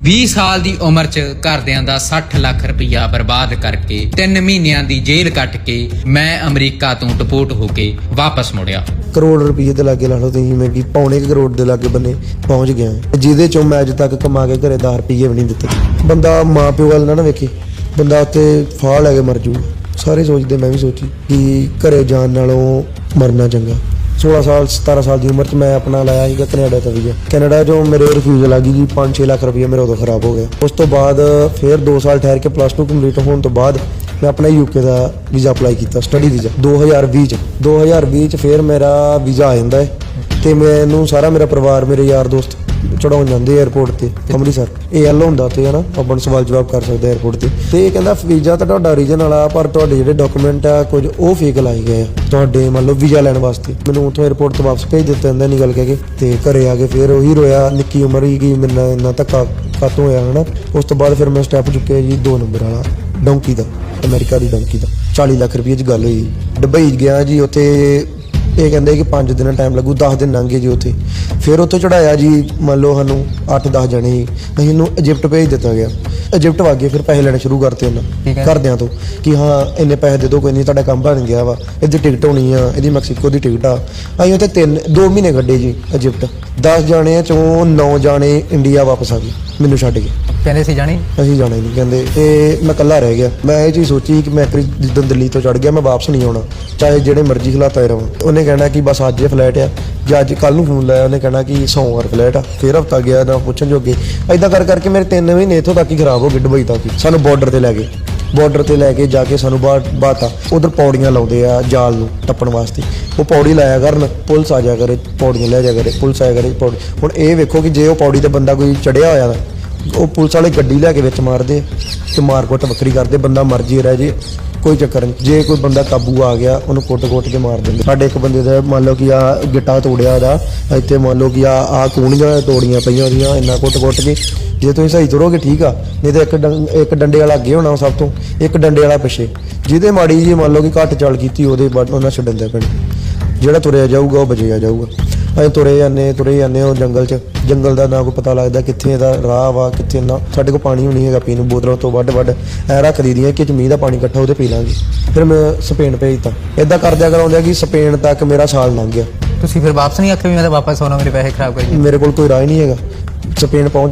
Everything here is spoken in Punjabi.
20 ਸਾਲ ਦੀ ਉਮਰ 'ਚ ਘਰਦਿਆਂ ਦਾ 60 ਲੱਖ ਰੁਪਇਆ ਬਰਬਾਦ ਕਰਕੇ 3 ਮਹੀਨਿਆਂ ਦੀ ਜੇਲ੍ਹ ਕੱਟ ਕੇ ਮੈਂ ਅਮਰੀਕਾ ਤੋਂ ਡਿਪੋਰਟ ਹੋ ਕੇ ਵਾਪਸ ਮੁੜਿਆ। ਕਰੋੜ ਰੁਪਏ ਦੇ ਲਾਗੇ ਲਾ ਲਓ ਤੁਸੀਂ, ਜਿਵੇਂ ਕਿ ਪੌਣੇ ਕਰੋੜ ਦੇ ਲਾਗੇ ਬੰਨੇ ਪਹੁੰਚ ਗਿਆ ਜਿਹਦੇ ਚੋਂ ਮੈਂ ਅੱਜ ਤੱਕ ਕਮਾ ਕੇ ਘਰੇ 10 ਰੁਪਏ ਵੀ ਨਹੀਂ ਦਿੱਤੇ। ਬੰਦਾ ਮਾਂ ਪਿਓ ਵੱਲ ਨਾ ਨਾ ਵੇਖੇ, ਬੰਦਾ ਉੱਤੇ ਫਾਹ ਲੈ ਕੇ ਮਰ ਜੂ ਸਾਰੇ ਸੋਚਦੇ, ਮੈਂ ਵੀ ਸੋਚੀ ਕਿ ਘਰੇ ਜਾਣ ਨਾਲੋਂ ਮਰਨਾ ਚੰਗਾ। 16 ਸਾਲ 17 ਸਾਲ ਦੀ ਉਮਰ 'ਚ ਮੈਂ ਆਪਣਾ ਲਾਇਆ ਸੀਗਾ ਕੈਨੇਡਾ ਦਾ ਵੀਜ਼ਾ ਕੈਨੇਡਾ 'ਚੋਂ ਮੇਰੇ ਰਿਫਿਊਜ਼ਲ ਆ ਗਈ ਜੀ 5-6 ਲੱਖ ਰੁਪਏ ਮੇਰਾ ਉਦੋਂ ਖਰਾਬ ਹੋ ਗਿਆ। ਉਸ ਤੋਂ ਬਾਅਦ ਫਿਰ 2 ਸਾਲ ਠਹਿਰ ਕੇ ਪਲੱਸ 2 ਕੰਪਲੀਟ ਹੋਣ ਤੋਂ ਬਾਅਦ ਮੈਂ ਆਪਣਾ ਯੂਕੇ ਦਾ ਵੀਜ਼ਾ ਅਪਲਾਈ ਕੀਤਾ ਸਟੱਡੀ ਵੀਜ਼ਾ 2020 ਚ 2020 ਚ ਫਿਰ ਮੇਰਾ ਵੀਜ਼ਾ ਆ ਜਾਂਦਾ ਹੈ ਤੇ ਮੈਨੂੰ ਸਾਰਾ ਮੇਰਾ ਪਰਿਵਾਰ, ਮੇਰੇ ਯਾਰ ਦੋਸਤ ਚੜਾਉਣ ਜਾਂਦੇ ਏਅਰਪੋਰਟ ਤੇ, ਅੰਮ੍ਰਿਤਸਰ। ਇਹ ਐਲ ਹੁੰਦਾ ਤੇ ਹਨਾ, ਆਪਾਂ ਨੂੰ ਸਵਾਲ ਜਵਾਬ ਕਰ ਸਕਦੇ ਏਅਰਪੋਰਟ ਤੇ। ਤੇ ਇਹ ਕਹਿੰਦਾ, ਵੀਜ਼ਾ ਤਾਂ ਤੁਹਾਡਾ ਰੀਜਨ ਵਾਲਾ ਪਰ ਤੁਹਾਡੇ ਜਿਹੜੇ ਡਾਕੂਮੈਂਟ ਆ, ਕੁਝ ਉਹ ਫੇਕ ਲਾਏ ਗਏ ਆ। ਤੁਹਾਡੇ ਮੰਨ ਲਓ ਵੀਜ਼ਾ ਲੈਣ ਵਾਸਤੇ। ਮੈਨੂੰ ਉੱਥੋਂ ਏਅਰਪੋਰਟ ਤੋਂ ਵਾਪਸ ਭੇਜ ਦਿੱਤਾ ਜਾਂਦਾ ਨਹੀਂ ਗੱਲ ਕਹਿ ਕੇ। ਤੇ ਘਰੇ ਆ ਕੇ ਫਿਰ ਉਹੀ ਰੋਇਆ, ਨਿੱਕੀ ਉਮਰ ਹੀ ਕਿ ਮੈਨੂੰ ਇੰਨਾ ਧੱਕਾ ਕਾਤੋਂ ਹੋਇਆ, ਹਨਾ। ਉਸ ਤੋਂ ਬਾਅਦ ਫਿਰ ਮੈਂ ਸਟੈਪ ਚੁੱਕਿਆ ਜੀ, ਦੋ ਨੰਬਰ ਵਾਲਾ ਡੌਂਕੀ ਦਾ, ਅਮਰੀਕਾ ਦੀ ਡੌਂਕੀ ਦਾ। 40 ਲੱਖ ਰੁਪਏ 'ਚ ਗੱਲ ਹੋਈ। ਦੁਬਈ ਗਿਆ ਜੀ, ਉੱਥੇ ਇਹ ਕਹਿੰਦੇ ਕਿ 5 ਦਿਨ ਟਾਈਮ ਲੱਗੂ 10 ਦਿਨ ਲੰਘ ਗਏ ਜੀ ਉੱਥੇ। ਫਿਰ ਉੱਥੋਂ ਚੜਾਇਆ ਜੀ, ਮੰਨ ਲਓ ਸਾਨੂੰ 8-10 ਜਣੇ ਸੀ। ਅਸੀਂ ਨੂੰ ਇਜਿਪਟ ਭੇਜ ਦਿੱਤਾ ਗਿਆ। ਇਜਿਪਟ ਵਾਗੇ ਫਿਰ ਪੈਸੇ ਲੈਣੇ ਸ਼ੁਰੂ ਕਰਤੇ ਠੀਕ ਉਹਨਾਂ। ਘਰਦਿਆਂ ਤੋਂ ਕਿ ਹਾਂ ਇੰਨੇ ਪੈਸੇ ਦੇ ਦਿਓ ਕੋਈ ਨਹੀਂ ਤੁਹਾਡਾ ਕੰਮ ਬਣ ਗਿਆ ਵਾ ਇਹਦੀ ਟਿਕਟ ਹੋਣੀ ਆ ਇਹਦੀ ਮੈਕਸੀਕੋ ਦੀ ਟਿਕਟ ਆ। ਅਸੀਂ ਉੱਥੇ 3 2 ਮਹੀਨੇ ਕੱਢੇ ਜੀ ਇਜਿਪਟ 10 ਜਾਣਿਆਂ ਚੋਂ 9 ਜਾਣੇ ਇੰਡੀਆ ਵਾਪਸ ਆ ਗਏ ਮੈਨੂੰ ਛੱਡ ਕੇ ਕਹਿੰਦੇ ਸੀ ਜਾਣੀ? ਅਸੀਂ ਜਾਣਾ ਹੀ ਨਹੀਂ ਕਹਿੰਦੇ ਤੇ ਮੈਂ ਇਕੱਲਾ ਰਹਿ ਗਿਆ। ਮੈਂ ਇਹ ਚੀਜ਼ ਸੋਚੀ ਕਿ ਮੈਂ ਇੱਕ ਵਾਰੀ ਜਿੱਦਣ ਦਿੱਲੀ ਤੋਂ ਚੜ ਗਿਆ ਮੈਂ ਵਾਪਸ ਨਹੀਂ ਆਉਣਾ ਚਾਹੇ ਜਿਹੜੇ ਮਰਜ਼ੀ ਹਾਲਾਤਾਂ 'ਚ ਰਵਾਂ। ਉਹਨੇ ਕਹਿਣਾ ਕਿ ਬਸ ਅੱਜ ਇਹ ਫਲੈਟ ਆ ਜਾਂ ਅੱਜ ਕੱਲ ਨੂੰ ਫੋਨ ਲਾਇਆ, ਉਹਨੇ ਕਹਿਣਾ ਕਿ ਸੋਮਵਾਰ ਫਲੈਟ ਆ, ਫਿਰ ਹਫਤਾ ਗਿਆ ਨਾ ਪੁੱਛਣ ਜੋਗੇ। ਐਦਾਂ ਕਰ ਕਰਕੇ ਮੇਰੇ 3 ਮਹੀਨੇ ਇੱਥੋਂ ਤੱਕ ਹੀ ਖਰਾਬ ਹੋ ਗਏ ਦੁਬਈ ਤੱਕ ਹੀ। ਸਾਨੂੰ ਬਾਰਡਰ ਤੇ ਲੈ ਗਏ। ਬਾਰਡਰ ਤੇ ਲੈ ਕੇ ਜਾ ਕੇ ਸਾਨੂੰ ਬਾਹਰ ਬਾਤਾ। ਉਧਰ ਪੌੜੀਆਂ ਲਾਉਂਦੇ ਆ ਜਾਲ ਨੂੰ ਟੱਪਣ ਵਾਸਤੇ। ਉਹ ਪੌੜੀ ਲਾਇਆ ਕਰਨ, ਪੁਲਿਸ ਆ ਜਾ ਕਰੇ, ਪੌੜੀਆਂ ਲੈ ਜਾ ਕਰੇ, ਪੁਲਿਸ ਆਇਆ ਕਰੇ, ਪੌੜੀ। ਹੁਣ ਇਹ ਵੇਖੋ ਕਿ ਜੇ ਉਹ ਪੌੜੀ ਤੇ ਬੰਦਾ ਕੋਈ ਚੜਿਆ ਹੋਇਆ ਨਾ ਉਹ ਪੁਲਿਸ ਵਾਲੇ ਗੱਡੀ ਲੈ ਕੇ ਵਿੱਚ ਮਾਰਦੇ ਆ ਤੇ ਮਾਰ ਕੁੱਟ ਵੱਖਰੀ ਕਰਦੇ, ਬੰਦਾ ਮਰਜ਼ੀ ਰਹਿ ਜੇ, ਕੋਈ ਚੱਕਰ ਨਹੀਂ। ਜੇ ਕੋਈ ਬੰਦਾ ਕਾਬੂ ਆ ਗਿਆ, ਉਹਨੂੰ ਕੁੱਟ-ਕੁੱਟ ਕੇ ਮਾਰ ਦਿੰਦੇ। ਸਾਡੇ ਇੱਕ ਬੰਦੇ ਦਾ ਮੰਨ ਲਓ ਕਿ ਆ ਗਿੱਟਾ ਤੋੜਿਆ ਦਾ, ਇੱਥੇ ਮੰਨ ਲਓ ਕਿ ਆ ਆ ਕੂਣੀਆਂ ਤੋੜੀਆਂ ਪਈਆਂ ਉਹਦੀਆਂ, ਇੰਨਾ ਕੁੱਟ-ਕੁੱਟ ਕੇ। ਜੇ ਤੁਸੀਂ ਸਹੀ ਤੁਰੋਗੇ, ਠੀਕ ਆ। ਨਹੀਂ ਤਾਂ ਇੱਕ ਡੰ- ਇੱਕ ਡੰਡੇ ਵਾਲਾ ਅੱਗੇ ਹੋਣਾ ਸਭ ਤੋਂ, ਇੱਕ ਡੰਡੇ ਵਾਲਾ ਪਿੱਛੇ। ਜਿਹਦੇ ਮਾੜੀ ਜੀ ਮੰਨ ਲਓ ਕਿ ਘੱਟ ਚੱਲ ਕੀਤੀ, ਉਹਦੇ ਬਾਅਦ ਉਹਨਾਂ ਛੱਡਣ ਦੇ ਪੈਣ। ਜਿਹੜਾ ਤੁਰਿਆ ਜਾਊਗਾ, ਉਹ ਬਚਿਆ ਜਾਊਗਾ। ਅਸੀਂ ਤੁਰੇ ਜਾਂਦੇ ਤੁਰੇ ਜਾਂਦੇ ਉਹ ਜੰਗਲ 'ਚ। ਜੰਗਲ ਦਾ ਨਾ ਕੋਈ ਪਤਾ ਲੱਗਦਾ ਕਿੱਥੇ ਦਾ ਰਾਹ ਵਾ ਕਿੱਥੇ ਨਾ। ਸਾਡੇ ਕੋਲ ਪਾਣੀ ਵੀ ਨਹੀਂ ਹੈਗਾ ਪੀਣ ਨੂੰ ਬੋਤਲਾਂ ਤੋਂ ਵੱਡ ਵੱਡ ਐ ਰੱਖ ਦਈਦੀਆਂ ਕਿ ਮੀਂਹ ਦਾ ਪਾਣੀ ਇਕੱਠਾ ਉਹਦੇ ਪੀ ਲਾਂਗੇ। ਫਿਰ ਮੈਂ ਸਪੇਨ ਭੇਜਤਾ ਇਦਾਂ ਕਰਦਿਆਂ ਕਰਾਉਂਦਿਆਂ ਕਿ ਸਪੇਨ ਤੱਕ ਮੇਰਾ ਸਾਲ ਲੰਘ ਗਿਆ। ਤੁਸੀਂ ਫਿਰ ਵਾਪਸ ਨਹੀਂ ਆਖਿਆ ਵੀ ਮੈਂ ਤਾਂ ਵਾਪਸ ਆਉਣਾ ਮੇਰੇ ਪੈਸੇ ਖਰਾਬ ਕਰੀ ਮੇਰੇ ਕੋਲ ਕੋਈ ਰਾਹ ਹੀ ਨਹੀਂ ਹੈਗਾ। ਸਪੇਨ ਪਹੁੰਚ